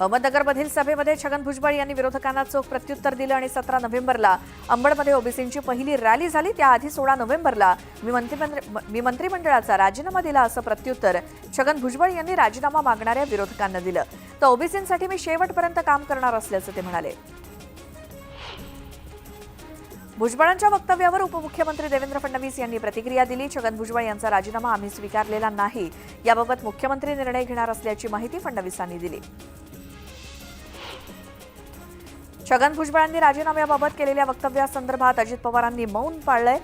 अहमदनगरमधील सभेमध्ये छगन भुजबळ यांनी विरोधकांना चोख प्रत्युत्तर दिलं आणि सतरा नोव्हेंबरला अंबडमध्ये ओबीसींची पहिली रॅली झाली. त्याआधी सोळा नोव्हेंबरला मी मंत्रिमंडळ मी मंत्रिमंडळाचा राजीनामा दिला असं प्रत्युत्तर छगन भुजबळ यांनी राजीनामा मागणाऱ्या विरोधकांना दिलं. तर ओबीसींसाठी मी शेवटपर्यंत काम करणार असल्याचं ते म्हणाले. भुजबळांच्या वक्तव्यावर उपमुख्यमंत्री देवेंद्र फडणवीस यांनी प्रतिक्रिया दिली. छगन भुजबळ यांचा राजीनामा आम्ही स्वीकारलेला नाही. याबाबत मुख्यमंत्री निर्णय घेणार असल्याची माहिती फडणवीसांनी दिली. छगन भुजबळांनी राजीनाम्याबाबत केलेल्या वक्तव्यासंदर्भात अजित पवारांनी मौन पाळलंय.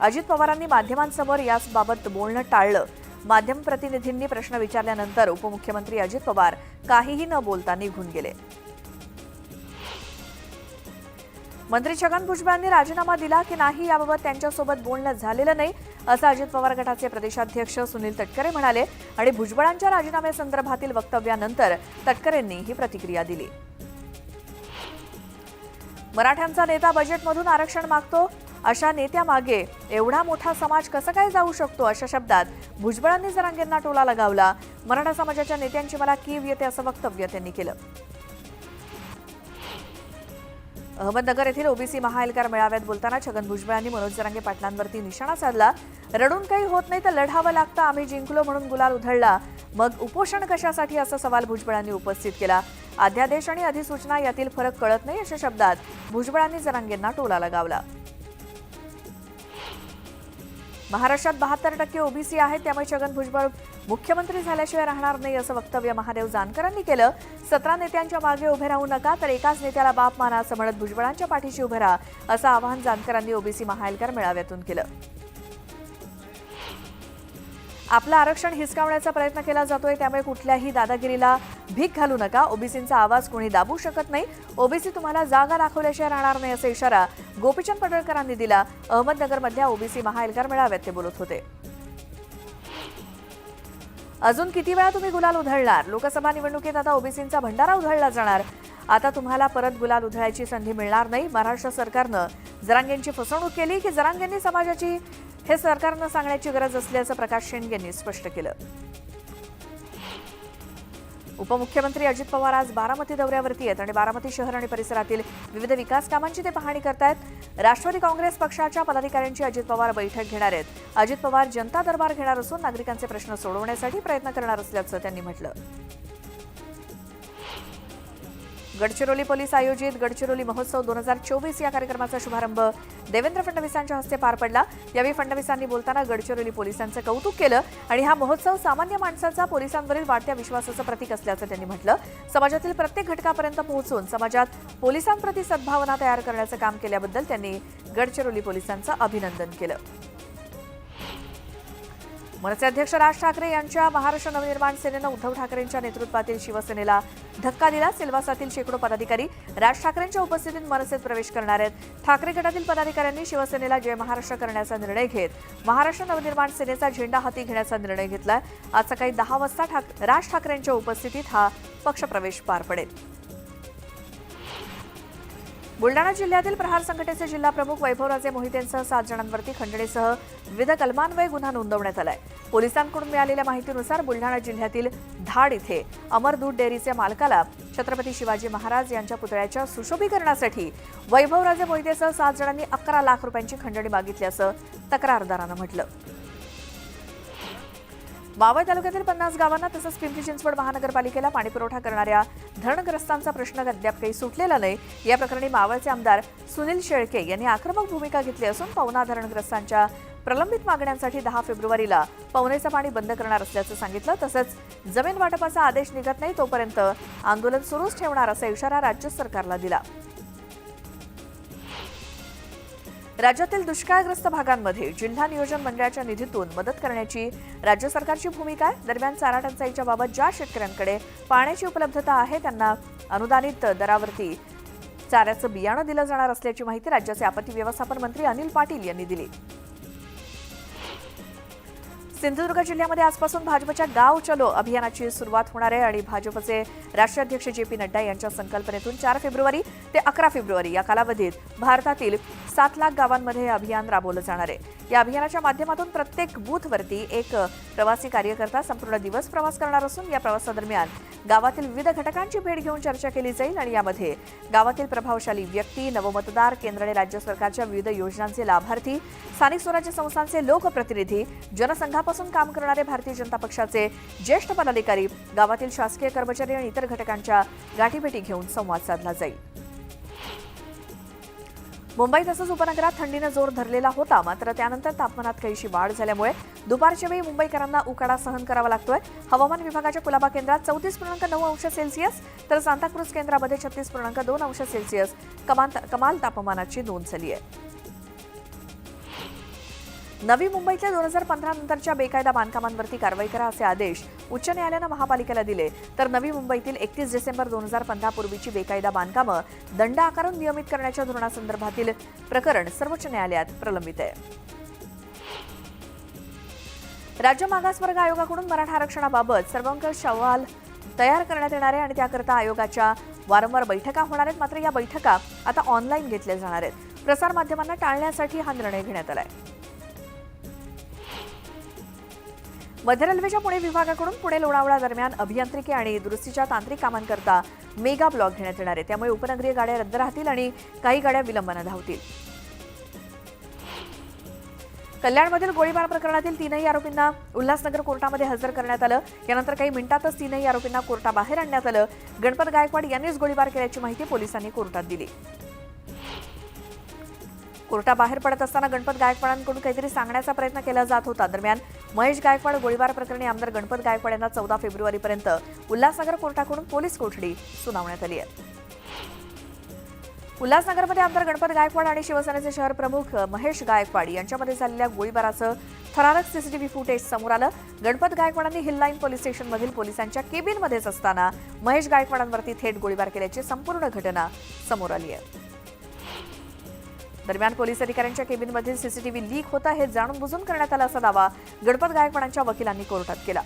अजित पवारांनी माध्यमांसमोर याबाबत बोलणं टाळलं. माध्यम प्रतिनिधींनी प्रश्न विचारल्यानंतर उपमुख्यमंत्री अजित पवार काहीही न बोलता निघून गेले. मंत्री छगन भुजबळांनी राजीनामा दिला की नाही याबाबत त्यांच्यासोबत बोलणं झालेलं नाही असं अजित पवार गटाचे प्रदेशाध्यक्ष सुनील तटकरे म्हणाले आणि भुजबळांच्या राजीनाम्यासंदर्भातील वक्तव्यानंतर तटकरेंनी ही प्रतिक्रिया दिली. मराठ्यांचा नेता बजेटमधून आरक्षण मागतो अशा नेत्यामागे एवढा मोठा समाज कसं काय जाऊ शकतो अशा शब्दात भुजबळांनी जरांगेंना टोला लगावला. मराठा समाजाच्या नेत्यांची मला कीव येते असं वक्तव्य त्यांनी केलं. अहमदनगर येथील ओबीसी महाएल्गार मेळाव्यात बोलताना छगन भुजबळांनी मनोज जरांगे पाटलांवरती निशाणा साधला. रडून काही होत नाही तर लढावं लागतं आम्ही जिंकलो म्हणून गुलाल उधळला. मग उपोषण कशासाठी? असा सवाल भुजबळांनी उपस्थित केला. अध्यादेश आणि अधिसूचना यातील फरक कळत नाही अशा शब्दात भुजबळांनी जरांगेंना टोला लगावला. महाराष्ट्रात बहात्तर टक्के ओबीसी आहेत त्यामुळे छगन भुजबळ मुख्यमंत्री झाल्याशिवाय राहणार नाही असं वक्तव्य महादेव जानकरांनी केलं. सतरा नेत्यांच्या मागे उभे राहू नका तर एकाच नेत्याला बाप माना असं म्हणत भुजबळांच्या पाठीशी उभे राहा असं आवाहन जानकरांनी ओबीसी महाएल्गार मेळाव्यातून केलं. आपलं आरक्षण हिसकावण्याचा प्रयत्न केला जातोय त्यामुळे कुठल्याही दादागिरीला भीक घालू नका. ओबीसींचा आवाज कोणी दाबू शकत नाही. ओबीसी तुम्हाला जागा दाखवल्याशिवाय राहणार नाही असा इशारा गोपीचंद पडळकरांनी दिला. अहमदनगरमधल्या ओबीसी महाएल्गार मेळाव्यात ते बोलत होते. अजून किती वेळा तुम्ही गुलाल उधळणार? लोकसभा निवडणुकीत आता ओबीसींचा भंडारा उधळला जाणार. आता तुम्हाला परत गुलाल उधळायची संधी मिळणार नाही. महाराष्ट्र सरकारनं जरांगेंची फसवणूक केली की जरांगेंनी समाजाची हे सरकारनं सांगण्याची गरज असल्याचं प्रकाश शेंडेंनी स्पष्ट केलं. उपमुख्यमंत्री अजित पवार आज बारामती दौऱ्यावरती आहेत आणि बारामती शहर आणि परिसरातील विविध विकास कामांची ते पाहणी करतायत. राष्ट्रवादी काँग्रेस पक्षाच्या पदाधिकाऱ्यांची अजित पवार बैठक घेणार आहेत. अजित पवार जनता दरबार घेणार असून नागरिकांचे प्रश्न सोडवण्यासाठी प्रयत्न करणार असल्याचं त्यांनी म्हटलं. गडचिरोली पोलीस आयोजित गडचिरोली महोत्सव दोन हजार चोवीस या कार्यक्रमाचा शुभारंभ देवेंद्र फडणवीसांच्या हस्ते पार पडला. यावेळी फडणवीसांनी बोलताना गडचिरोली पोलिसांचं कौतुक केलं आणि हा महोत्सव सामान्य माणसाचा पोलिसांवरील वाढत्या विश्वासाचं प्रतीक असल्याचं त्यांनी म्हटलं. समाजातील प्रत्येक घटकापर्यंत पोहोचून समाजात पोलिसांप्रती सद्भावना तयार करण्याचं काम केल्याबद्दल त्यांनी गडचिरोली पोलिसांचं अभिनंदन केलं. मनसे अध्यक्ष राज ठाकरे यांच्या महाराष्ट्र नवनिर्माण सेनेनं उद्धव ठाकरेंच्या नेतृत्वातील शिवसेनेला धक्का दिला. सिल्वासातील शेकडो पदाधिकारी राज ठाकरेंच्या उपस्थितीत मनसेत प्रवेश करणार आहेत. ठाकरे गटातील पदाधिकाऱ्यांनी शिवसेनेला जय महाराष्ट्र करण्याचा निर्णय घेत महाराष्ट्र नवनिर्माण सेनेचा झेंडा हाती घेण्याचा निर्णय घेतलाय. आज सकाळी दहा वाजता ठाक राज ठाकरेंच्या उपस्थितीत हा पक्षप्रवेश पार पडेल. बुलडाणा जिल्ह्यातील प्रहार संघटनेचे जिल्हा प्रमुख वैभवराजे मोहितेंसह सात जणांवरती खंडणीसह विविध कलमान्वये गुन्हा नोंदवण्यात आलाय. पोलिसांकडून मिळालेल्या माहितीनुसार बुलढाणा जिल्ह्यातील धाड इथे अमर दूध डेअरीचे मालकाला छत्रपती शिवाजी महाराज यांच्या पुतळ्याच्या सुशोभीकरणासाठी वैभवराजे मोहितेसह सात जणांनी अकरा लाख रुपयांची खंडणी मागितल्याचं तक्रारदारानं म्हटलं. मावळ तालुक्यातील पन्नास गावांना तसंच पिंपरी चिंचवड महानगरपालिकेला पाणीपुरवठा करणाऱ्या धरणग्रस्तांचा प्रश्न अद्याप काही सुटलेला नाही. या प्रकरणी मावळचे आमदार सुनील शेळके यांनी आक्रमक भूमिका घेतली असून पवना धरणग्रस्तांच्या प्रलंबित मागण्यांसाठी दहा फेब्रुवारीला पवनेचं पाणी बंद करणार असल्याचं सांगितलं. तसंच जमीन वाटपाचा आदेश निघत नाही तोपर्यंत आंदोलन सुरूच ठेवणार असा इशारा राज्य सरकारला दिला. राज्यातील दुष्काळग्रस्त भागांमध्ये जिल्हा नियोजन मंडळाच्या निधीतून मदत करण्याची राज्य सरकारची भूमिका आहे. दरम्यान चारा टंचाईच्या बाबत ज्या शेतकऱ्यांकडे पाण्याची उपलब्धता आहे त्यांना अनुदानित दरावरती चाऱ्याचं बियाणं दिलं जाणार असल्याची माहिती राज्याचे आपत्ती व्यवस्थापन मंत्री अनिल पाटील यांनी दिली. सिंधुदुर्ग जिल्ह्यामध्ये आजपासून भाजपच्या गाव चलो अभियानाची सुरुवात होणार आहे आणि भाजपचे राष्ट्रीय अध्यक्ष जे पी नड्डा यांच्या संकल्पनेतून चार फेब्रुवारी ते अकरा फेब्रुवारी या कालावधीत भारतातील सात लाख गावांमध्ये हे अभियान राबवलं जाणार आहे. या अभियानाच्या माध्यमातून प्रत्येक बूथवरती एक प्रवासी कार्यकर्ता संपूर्ण दिवस प्रवास करणार असून या प्रवासादरम्यान गावातील विविध घटकांची भेट घेऊन चर्चा केली जाईल आणि यामध्ये गावातील प्रभावशाली व्यक्ती नवमतदार केंद्र आणि राज्य सरकारच्या विविध योजनांचे लाभार्थी स्थानिक स्वराज्य संस्थांचे लोकप्रतिनिधी जनसंघा जनसंघापासून काम करणारे भारतीय जनता पक्षाचे ज्येष्ठ पदाधिकारी गावातील शासकीय कर्मचारी आणि इतर घटकांच्या गाठीभेटी घेऊन संवाद साधला जाईल. मुंबई तसंच उपनगरात थंडीनं जोर धरलेला होता मात्र त्यानंतर तापमानात काहीशी वाढ झाल्यामुळे दुपारच्या वेळी मुंबईकरांना उकाडा सहन करावा लागतोय. हवामान विभागाच्या कुलाबा केंद्रात चौतीस पूर्णांक नऊ अंश सेल्सिअस तर सांताक्रुज केंद्रामध्ये छत्तीस पूर्णांक दोन अंश सेल्सिअस कमाल तापमानाची नोंद झाली आहे. नवी मुंबईतल्या दोन हजार पंधरा नंतरच्या बेकायदा बांधकामांवरती कारवाई करा असे आदेश उच्च न्यायालयानं महापालिकेला दिले. तर नवी मुंबईतील एकतीस डिसेंबर दोन हजार पंधरा पूर्वीची बेकायदा बांधकामं दंड आकारून नियमित करण्याच्या धोरणासंदर्भातील प्रकरण सर्वोच्च न्यायालयात प्रलंबित आहे. राज्य मागासवर्ग आयोगाकडून मराठा आरक्षणाबाबत सर्वंकष अहवाल तयार करण्यात येणार आहे आणि त्याकरता आयोगाच्या वारंवार बैठका होणार आहेत. मात्र या बैठका आता ऑनलाईन घेतल्या जाणार आहेत. प्रसारमाध्यमांना टाळण्यासाठी हा निर्णय घेण्यात आला आहे मध्य रेल्वेच्या पुणे विभागाकडून पुणे लोणावळा दरम्यान अभियांत्रिकी आणि दुरुस्तीच्या तांत्रिक कामांकरता मेगा ब्लॉक घेण्यात येणार आहे. त्यामुळे उपनगरीय गाड्या रद्द राहतील आणि काही गाड्या विलंबानं धावतील. कल्याणमधील गोळीबार प्रकरणातील तीनही आरोपींना उल्हासनगर कोर्टामध्ये हजर करण्यात आलं. यानंतर काही मिनिटातच तीनही आरोपींना कोर्टाबाहेर आणण्यात आलं. गणपत गायकवाड यांनीच गोळीबार केल्याची माहिती पोलिसांनी कोर्टात दिली. कोर्टाबाहेर पडत असताना गणपत गायकवाडांकडून काहीतरी सांगण्याचा प्रयत्न केला जात होता. दरम्यान महेश गायकवाड गोळीबार प्रकरणी आमदार गणपत गायकवाड यांना चौदा फेब्रुवारीपर्यंत उल्हासनगर कोर्टाकडून पोलीस कोठडी सुनावण्यात आली आहे. उल्हासनगरमध्ये आमदार गणपत गायकवाड आणि शिवसेनेचे शहर प्रमुख महेश गायकवाड यांच्यामध्ये झालेल्या गोळीबाराचं थरारक सीसीटीव्ही फुटेज समोर आलं. गणपत गायकवाडांनी हिल लाईन पोलीस स्टेशनमधील पोलिसांच्या केबिनमध्येच असताना महेश गायकवाडांवरती थेट गोळीबार केल्याची संपूर्ण घटना समोर आली आहे. दरम्यान पोलीस अधिकाऱ्यांच्या केबिनमधील सीसीटीव्ही लीक होता हे जाणून बुजून करण्यात आला असा दावा गणपत गायकवाडांच्या वकिलांनी कोर्टात केला.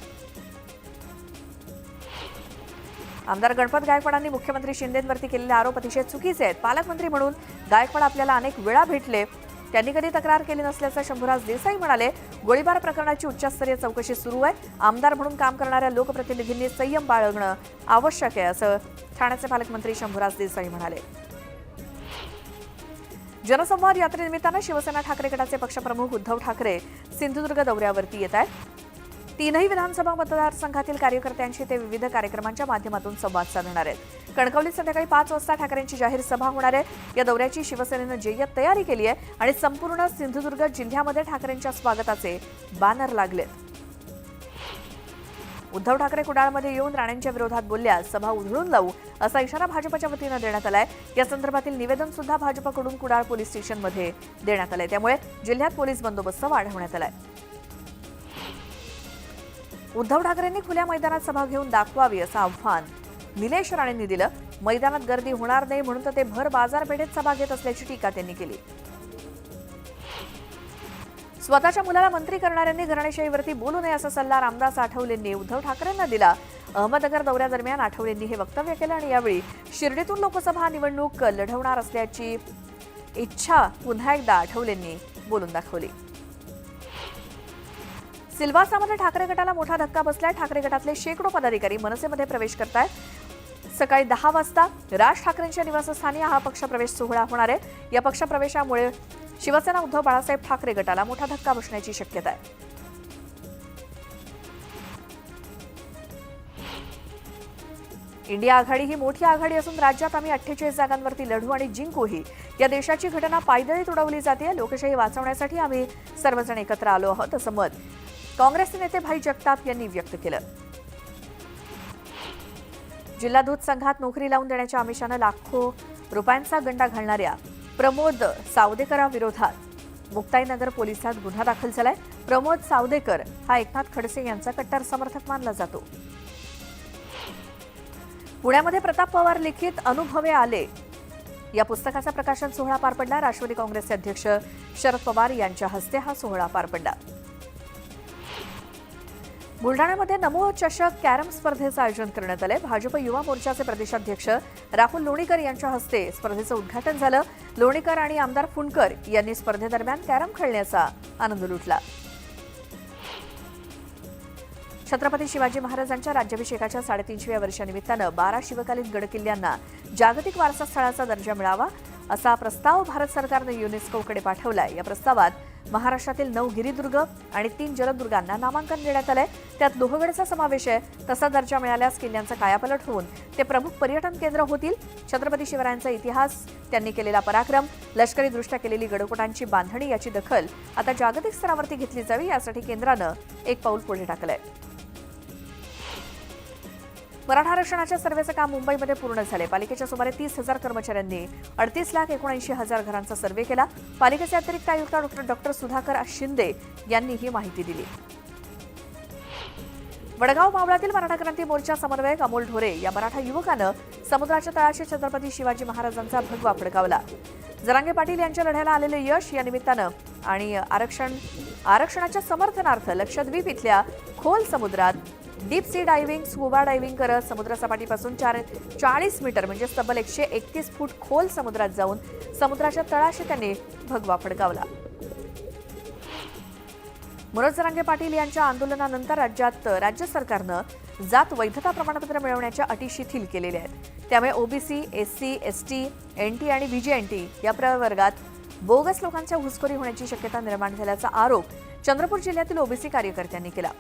आमदार गणपत गायकवाडांनी मुख्यमंत्री शिंदेंवरती केलेले आरोप अतिशय चुकीचे आहेत. पालकमंत्री म्हणून गायकवाड आपल्याला अनेक वेळा भेटले. त्यांनी कधी तक्रार केली नसल्याचं शंभूराज देसाई म्हणाले गोळीबार प्रकरणाची उच्चस्तरीय चौकशी सुरू आहे. आमदार म्हणून काम करणाऱ्या लोकप्रतिनिधींनी संयम बाळगणं आवश्यक आहे असं ठाण्याचे पालकमंत्री शंभूराज देसाई म्हणाले. जनसंवाद यात्रेनिमित्तानं शिवसेना ठाकरे गटाचे पक्षप्रमुख उद्धव ठाकरे सिंधुदुर्ग दौऱ्यावरती येत आहेत. तीनही विधानसभा मतदारसंघातील कार्यकर्त्यांशी ते विविध कार्यक्रमांच्या माध्यमातून संवाद साधणार आहेत. कणकवलीत संध्याकाळी पाच वाजता ठाकरेंची जाहीर सभा होणार आहे. या दौऱ्याची शिवसेनेनं जय्यत तयारी केली आहे आणि संपूर्ण सिंधुदुर्ग जिल्ह्यामध्ये ठाकरेंच्या स्वागताचे बॅनर लागलेत. उद्धव ठाकरे कुडाळमध्ये येऊन राणेंच्या विरोधात बोलल्यास सभा उधळून लावू असा इशारा भाजपच्या वतीनं देण्यात आलाय. या संदर्भातील निवेदन सुद्धा भाजपकडून कुडाळ पोलीस स्टेशनमध्ये देण्यात आलंय. त्यामुळे जिल्ह्यात पोलीस बंदोबस्त वाढवण्यात आलाय. उद्धव ठाकरेंनी खुल्या मैदानात सभा घेऊन दाखवावी असं आव्हान निलेश राणेंनी दिलं. मैदानात गर्दी होणार नाही म्हणून तर ते भर बाजारपेठेत सभा घेत असल्याची टीका त्यांनी केली. स्वतःच्या मुलाला मंत्री करणाऱ्यांनी घराणेशाहीवरती बोलू नये असा सल्ला रामदास आठवलेंनी उद्धव ठाकरेंना दिला. अहमदनगर दौऱ्यादरम्यान आठवलेंनी हे वक्तव्य केलं आणि यावेळी शिर्डीतून लोकसभा निवडणूक लढवणार असल्याची इच्छा पुन्हा एकदा आठवलेंनी बोलून दाखवली. सिल्वासामध्ये ठाकरे गटाला मोठा धक्का बसलाय. ठाकरे गटातले शेकडो पदाधिकारी मनसेमध्ये प्रवेश करतायत. सकाळी दहा वाजता राज ठाकरेंच्या निवासस्थानी हा पक्षप्रवेश सोहळा होणार आहे. या पक्षप्रवेशामुळे शिवसेना उद्धव बाळासाहेब ठाकरे गटाला मोठा धक्का बसण्याची शक्यता आहे. इंडिया आघाडी ही मोठी आघाडी असून राज्यात आम्ही अठ्ठेचाळीस जागांवरती लढू आणि जिंकूही. या देशाची घटना पायदळी तुडवली जाते. लोकशाही वाचवण्यासाठी आम्ही सर्वजण एकत्र आलो आहोत असं मत काँग्रेसचे नेते भाई जगताप यांनी व्यक्त केलं. जिल्हा दूध संघात नोकरी लावून देण्याच्या आमिषानं लाखो रुपयांचा गंडा घालणाऱ्या प्रमोद सावदेकराविरोधात मुक्ताईनगर पोलिसात गुन्हा दाखल झालाय. प्रमोद सावदेकर हा एकनाथ खडसे यांचा कट्टर समर्थक मानला जातो. पुण्यामध्ये प्रताप पवार लिखित अनुभवे आले. या पुस्तकाचा प्रकाशन सोहळा पार पडला. राष्ट्रवादी काँग्रेसचे अध्यक्ष शरद पवार यांच्या हस्ते हा सोहळा पार पडला. बुलढाण्यामध्ये नमो चषक कॅरम स्पर्धेचं आयोजन करण्यात आलंय. भाजप युवा मोर्चाचे प्रदेशाध्यक्ष राहुल लोणीकर यांच्या हस्ते स्पर्धेचं उद्घाटन झालं. लोणीकर आणि आमदार फुंडकर यांनी स्पर्धेदरम्यान कॅरम खेळण्याचा आनंद लुटला. छत्रपती शिवाजी महाराजांच्या राज्याभिषेकाच्या साडेतीनशेव्या वर्षानिमित्तानं बारा शिवकालीन गडकिल्ल्यांना जागतिक वारसा स्थळाचा दर्जा मिळावा असा प्रस्ताव भारत सरकारनं युनेस्कोकडे पाठवलाय. या प्रस्तावात महाराष्ट्रातील नऊ गिरिदुर्ग आणि तीन जलदुर्गांना नामांकन देण्यात आलंय. त्यात लोहगडचा समावेश आहे. तसा दर्जा मिळाल्यास किल्ल्यांचा कायापालट होऊन ते प्रमुख पर्यटन केंद्र होतील. छत्रपती शिवरायांचा इतिहास त्यांनी केलेला पराक्रम लष्करीदृष्ट्या केलेली गडकोटांची बांधणी याची दखल आता जागतिक स्तरावरती घेतली जावी यासाठी केंद्रानं एक पाऊल पुढे टाकलंय मराठा आरक्षणाच्या सर्व्हेचं काम मुंबईमध्ये पूर्ण झाले पालिकेच्या सुमारे तीस हजार कर्मचाऱ्यांनी अडतीस लाख एकोणऐंशी हजार घरांचा सर्व्हे केला. पालिकेचे अतिरिक्त आयुक्त डॉक्टर डॉक्टर सुधाकर शिंदे यांनी ही माहिती दिली. वडगाव मावळातील मराठा क्रांती मोर्चा समन्वयक अमोल ढोरे या मराठा युवकानं समुद्राच्या तळाशी छत्रपती शिवाजी महाराजांचा भगवा फडकावला. जरांगे पाटील यांच्या लढ्याला आलेले यश या निमित्तानं आणि आरक्षण आरक्षणाच्या समर्थनार्थ लक्षद्वीप इथल्या खोल समुद्रात deep sea diving scuba diving करत समुद्रसपाटीपासून चार चाळीस मीटर म्हणजे तब्बल एकशे एकतीस फूट खोल समुद्रात जाऊन समुद्राच्या तळाशी त्यांनी भगवा फडकावला. मनोज जरांगे पाटील यांच्या आंदोलनानंतर राज्यात राज्य सरकारनं जात वैधता प्रमाणपत्र मिळवण्याच्या अटी शिथिल केलेल्या आहेत. त्यामुळे ओबीसी एससी एसटी एनटी आणि व्हीजीएनटी या प्रवर्गात बोगस लोकांच्या घुसखोरी होण्याची शक्यता निर्माण झाल्याचा आरोप चंद्रपूर जिल्ह्यातील ओबीसी कार्यकर्त्यांनी केला.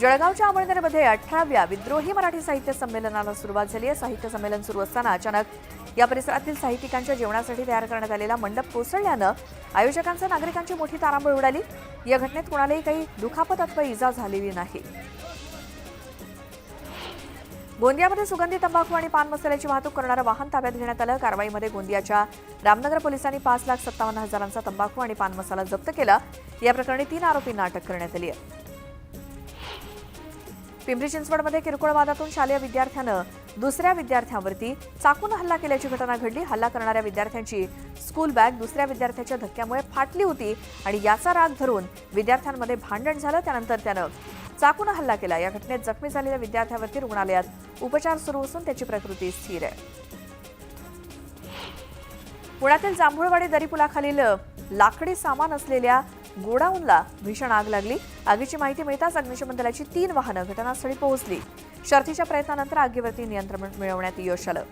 जळगावच्या अमळनेरमध्ये अठराव्या विद्रोही मराठी साहित्य संमेलनाला सुरुवात झाली. आहे साहित्य संमेलन सुरू असताना अचानक या परिसरातील साहित्यिकांच्या जेवणासाठी तयार करण्यात आलेला मंडप कोसळल्यानं आयोजकांचा नागरिकांची मोठी तारांबळ उडाली. या घटनेत कोणालाही काही दुखापत अथवा इजा झालेली नाही. गोंदियामध्ये सुगंधी तंबाखू आणि पान मसाल्याची वाहतूक करणारं वाहन ताब्यात घेण्यात आलं. कारवाईमध्ये गोंदियाच्या रामनगर पोलिसांनी पाच लाख सत्तावन्न हजारांचा तंबाखू आणि पान मसाला जप्त केला. या प्रकरणी तीन आरोपींना अटक करण्यात आली आहे. पिंपरी चिंचवडमध्ये किरकोळ वादातून शालेय विद्यार्थ्यानं दुसऱ्या विद्यार्थ्यावरती चाकून हल्ला केल्याची घटना घडली. हल्ला करणाऱ्या विद्यार्थ्यांची स्कूल बॅग दुसऱ्या विद्यार्थ्याच्या धक्क्यामुळे फाटली होती आणि याचा राग धरून विद्यार्थ्यांमध्ये भांडण झालं. त्यानंतर त्यानं चाकून हल्ला केला. या घटनेत जखमी झालेल्या विद्यार्थ्यावरती रुग्णालयात उपचार सुरू असून त्याची प्रकृती स्थिर आहे. पुण्यातील जांभूळवाडी दरीपुलाखालील लाकडी सामान असलेल्या गोडाऊनला भीषण आग लागली. आगीची माहिती मिळताच अग्निशमन दलाची तीन वाहनं घटनास्थळी पोहोचली. शर्थीच्या प्रयत्नानंतर आगीवरती नियंत्रण मिळवण्यात यश आलं.